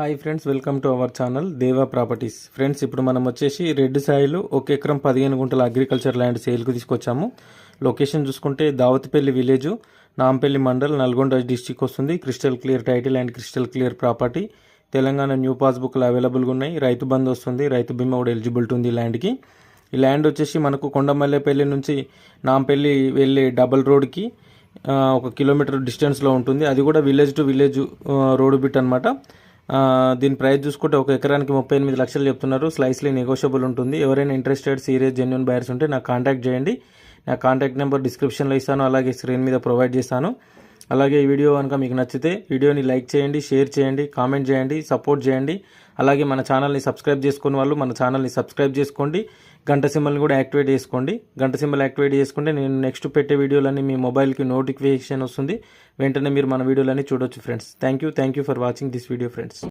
Hi friends welcome to our channel Deva properties. Friends ఇప్పుడు మనం వచ్చేసి రెడ్ సాయిలు ఒక ఎకరం పదిహేను గుంటల అగ్రికల్చర్ ల్యాండ్ సేల్కు తీసుకొచ్చాము. లొకేషన్ చూసుకుంటే Davathipalli village Nampally mandal Nalgonda district వస్తుంది. Crystal clear title and crystal clear property Telangana new పాస్బుక్లు అవైలబుల్గా ఉన్నాయి. రైతు బంధు వస్తుంది. రైతు బీమా కూడా ఎలిజిబిలిటీ ఉంది ఈ ల్యాండ్కి ఈ ల్యాండ్ వచ్చేసి మనకు కొండమల్లెపల్లి నుంచి నాంపల్లి వెళ్ళే డబల్ రోడ్కి ఒక కిలోమీటర్ డిస్టెన్స్లో ఉంటుంది. అది కూడా village to village road bit అనమాట దీని ప్రైస్ చూసుకుంటే ఒక ఎకరానికి ముప్పై ఎనిమిది లక్షలు చెప్తున్నారు. స్లైస్లీ నెగోషియబుల్ ఉంటుంది. ఎవరైనా ఇంట్రెస్టెడ్ సీరియస్ జెన్యున్ బయర్స్ ఉంటే నాకు కాంటాక్ట్ చేయండి. నా కాంటాక్ట్ నెంబర్ డిస్క్రిప్షన్లో ఇస్తాను. అలాగే స్క్రీన్ మీద ప్రొవైడ్ చేస్తాను. అలాగే ఈ వీడియో కనుక మీకు నచ్చితే వీడియోని లైక్ చేయండి షేర్ చేయండి కామెంట్ చేయండి సపోర్ట్ చేయండి. అలాగే మన ఛానల్ని సబ్స్క్రైబ్ చేసుకున్న వాళ్ళు మన ఛానల్ని సబ్స్క్రైబ్ చేసుకోండి. గంట సింబల్ని కూడా యాక్టివేట్ చేసుకోండి. గంట సింబల్ యాక్టివేట్ చేసుకుంటే నేను నెక్స్ట్ పెట్టే వీడియోలన్నీ మీ మొబైల్కి నోటిఫికేషన్ వస్తుంది. వెంటనే మీరు మన వీడియోలన్నీ చూడొచ్చు friends. Thank you thank you for watching this video friends.